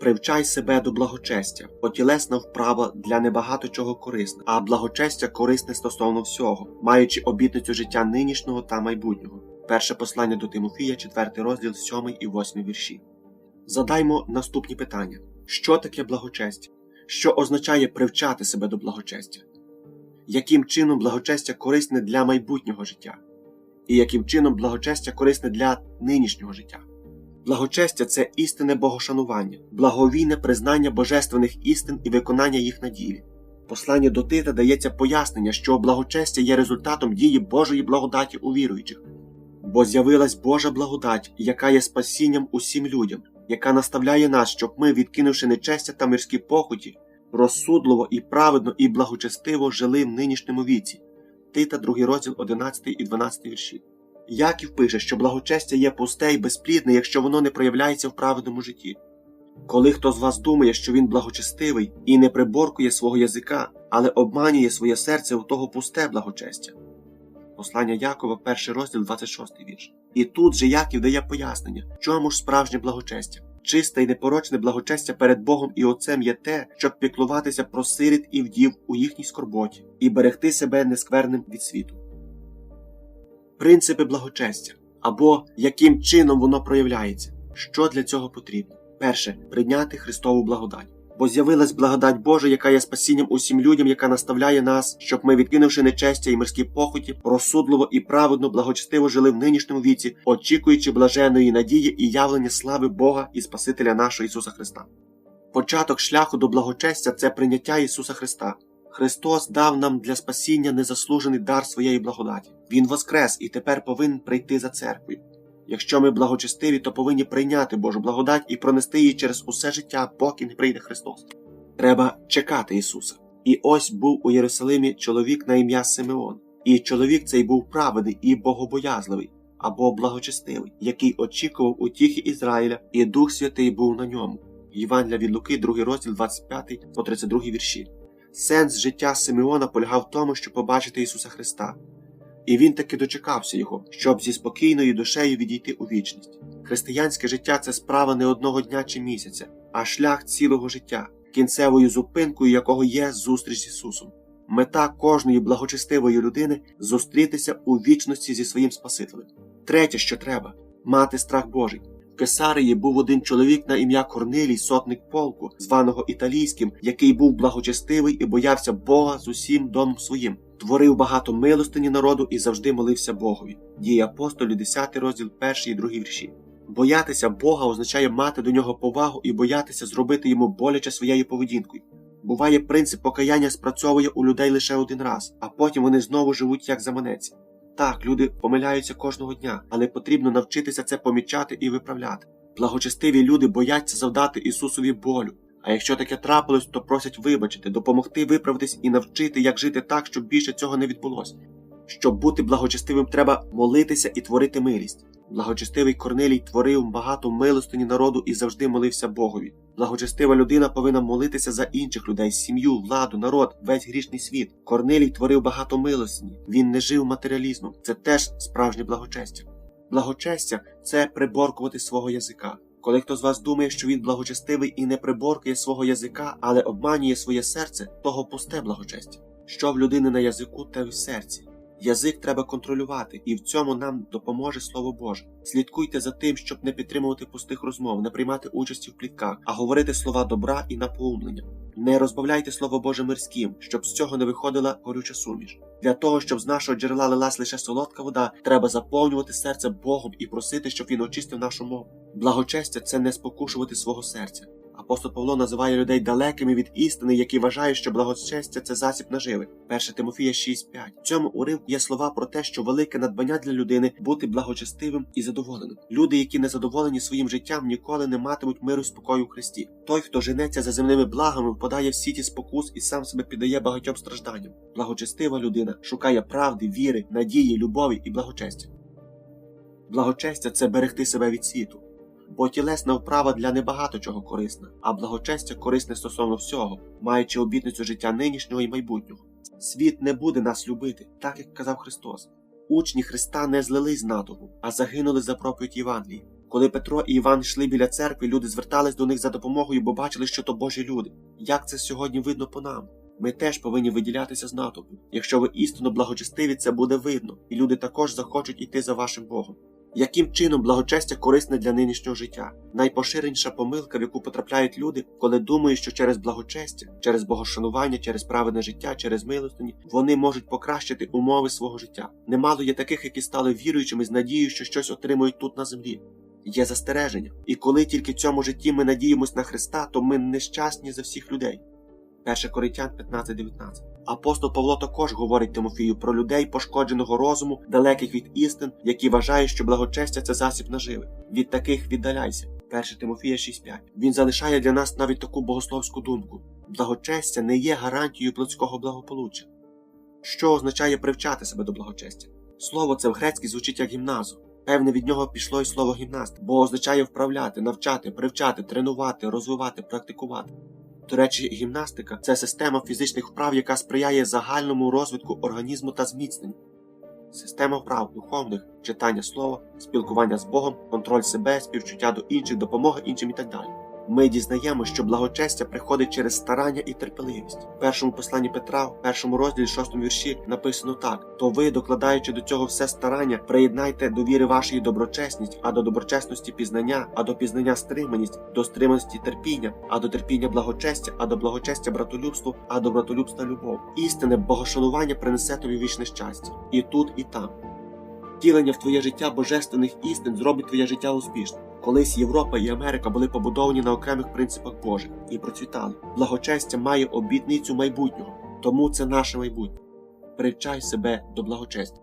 Привчай себе до благочестя, бо тілесна вправа для небагато чого корисна, а благочестя корисне стосовно всього, маючи обітницю життя нинішнього та майбутнього. Перше послання до Тимофія, 4 розділ, 7 і 8 вірші. Задаймо наступні питання: що таке благочестя? Що означає привчати себе до благочестя? Яким чином благочестя корисне для майбутнього життя? І яким чином благочестя корисне для нинішнього життя? Благочестя це істинне богошанування, благовійне признання божественних істин і виконання їх на ділі. Послання до Тита дається пояснення, що благочестя є результатом дії Божої благодаті у віруючих, бо з'явилась Божа благодать, яка є спасінням усім людям, яка наставляє нас, щоб ми, відкинувши нечестя та мирські похоті, розсудливо і праведно і благочестиво жили в нинішньому віці. Тита, 2 розділ 11 і 12 вірші. Яків пише, що благочестя є пусте і безплідне, якщо воно не проявляється в праведному житті. Коли хто з вас думає, що він благочестивий і не приборкує свого язика, але обманює своє серце у того пусте благочестя. Послання Якова, перший розділ, 26 вірш. І тут же Яків дає пояснення, чому ж справжнє благочестя. Чисте і непорочне благочестя перед Богом і Отцем є те, щоб піклуватися про сиріт і вдів у їхній скорботі і берегти себе нескверним від світу. Принципи благочестя або яким чином воно проявляється, що для цього потрібно. Перше прийняти Христову благодать. Бо з'явилась благодать Божа, яка є спасінням усім людям, яка наставляє нас, щоб ми, відкинувши нечестя і мирські похоті, розсудливо і праведно, благочестиво жили в нинішньому віці, очікуючи блаженої надії і явлення слави Бога і Спасителя нашого Ісуса Христа. Початок шляху до благочестя це прийняття Ісуса Христа. Христос дав нам для спасіння незаслужений дар своєї благодаті. Він воскрес і тепер повинен прийти за церквою. Якщо ми благочестиві, то повинні прийняти Божу благодать і пронести її через усе життя, поки не прийде Христос. Треба чекати Ісуса. І ось був у Єрусалимі чоловік на ім'я Симеон, і чоловік цей був праведний і богобоязливий або благочестивий, який очікував утіхи Ізраїля, і Дух Святий був на ньому. Євангелія від Луки, 2 розділ 25 по 32 вірші. Сенс життя Симеона полягав в тому, щоб побачити Ісуса Христа. І він таки дочекався його, щоб зі спокійною душею відійти у вічність. Християнське життя це справа не одного дня чи місяця, а шлях цілого життя, кінцевою зупинкою якого є зустріч з Ісусом. Мета кожної благочестивої людини зустрітися у вічності зі своїм Спасителем. Третє, що треба мати страх Божий. Кесарії був один чоловік на ім'я Корнилій, сотник полку, званого італійським, який був благочестивий і боявся Бога з усім домом своїм творив багато милостині народу і завжди молився Богові. Дії апостолі, 10 розділ, 1 і 2 вірші. Боятися Бога означає мати до нього повагу і боятися зробити йому боляче своєю поведінкою. Буває, принцип покаяння спрацьовує у людей лише один раз, а потім вони знову живуть як заманець. Так, люди помиляються кожного дня, але потрібно навчитися це помічати і виправляти. Благочестиві люди бояться завдати Ісусові болю, а якщо таке трапилось, то просять вибачити, допомогти виправитись і навчити, як жити так, щоб більше цього не відбулося. Щоб бути благочестивим, треба молитися і творити милість. Благочестивий Корнелій творив багато милостині народу і завжди молився Богові. Благочестива людина повинна молитися за інших людей, сім'ю, владу, народ, весь грішний світ. Корнелій творив багато милостині. Він не жив матеріалізмом. Це теж справжнє благочестя. Благочестя це приборкувати свого язика. Коли хто з вас думає, що він благочестивий і не приборкає свого язика, але обманює своє серце, того пусте благочестя. Що в людини на язику, те в серці. Язик треба контролювати, і в цьому нам допоможе Слово Боже. Слідкуйте за тим, щоб не підтримувати пустих розмов, не приймати участі в плітках, а говорити слова добра і напоумлення. Не розбавляйте Слово Боже мирським, щоб з цього не виходила горюча суміш. Для того, щоб з нашого джерела лилась лише солодка вода, треба заповнювати серце Богом і просити, щоб він очистив нашу мову. Благочестя це не спокушувати свого серця. Апостол Павло називає людей далекими від істини, які вважають, що благочестя це засіб наживи. 1 Тимофія 6.5. В цьому уривку є слова про те, що велике надбання для людини бути благочестивим і задоволеним. Люди, які не задоволені своїм життям, ніколи не матимуть миру спокою в Христі. Той, хто женеться за земними благами, впадає в сіті спокус і сам себе піддає багатьом стражданням. Благочестива людина шукає правди, віри, надії, любові і благочестя. Благочестя це берегти себе від світу бо тілесна вправа для небагато чого корисна, а благочестя корисне стосовно всього, маючи обітницю життя нинішнього і майбутнього. Світ не буде нас любити, так як казав Христос. Учні Христа не злились з натовпу, а загинули за проповідь Євангелії. Коли Петро і Іван йшли біля церкви, люди звертались до них за допомогою, бо бачили, що то Божі люди. Як це сьогодні видно по нам? Ми теж повинні виділятися з натовпу. Якщо ви істинно благочестиві, це буде видно, і люди також захочуть іти за вашим Богом. Яким чином благочестя корисне для нинішнього життя? Найпоширеніша помилка, в яку потрапляють люди, коли думають, що через благочестя, через богошанування, через праведне життя, через милостині вони можуть покращити умови свого життя. Немало є таких, які стали віруючими з надією, що щось отримують тут на землі. Є застереження, і коли тільки в цьому житті ми надіємось на Христа, то ми нещасні за всіх людей. 1 Коринтян 15.19 Апостол Павло також говорить Тимофію про людей пошкодженого розуму, далеких від істин, які вважають, що благочестя це засіб наживи. Від таких віддаляйся. 1 Тимофія 6.5 Він залишає для нас навіть таку богословську думку: благочестя не є гарантією плотського благополуччя. Що означає привчати себе до благочестя? Слово це в грецькій звучить як гімназу. Певне від нього пішло й слово гімнаст, бо означає вправляти, навчати, привчати, тренувати, розвивати, практикувати. До речі, гімнастика це система фізичних вправ, яка сприяє загальному розвитку організму та зміцненню. Система вправ духовних, читання слова, спілкування з Богом, контроль себе, співчуття до інших, допомога іншим і так далі. Ми дізнаємо, що благочестя приходить через старання і терпеливість. В першому посланні Петра, в першому розділі, шостому вірші, написано так: то ви, докладаючи до цього все старання, приєднайте до віри вашої доброчесність, а до доброчесності пізнання, а до пізнання стриманість, до стриманості терпіння, а до терпіння благочестя, а до благочестя братолюбство, а до братолюбства любов. Істинне богошанування принесе тобі вічне щастя і тут, і там. Втілення в твоє життя божественних істин зробить твоє життя успішним. Колись Європа і Америка були побудовані на окремих принципах Божих і процвітали. Благочестя має обітницю майбутнього, тому це наше майбутнє. Причай себе до благочестя.